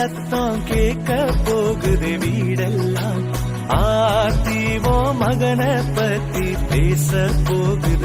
சத்தம் கேட்க போகுது வீடெல்லாம். ஆர்த்திவோ மகனை பத்தி பேச போகுது.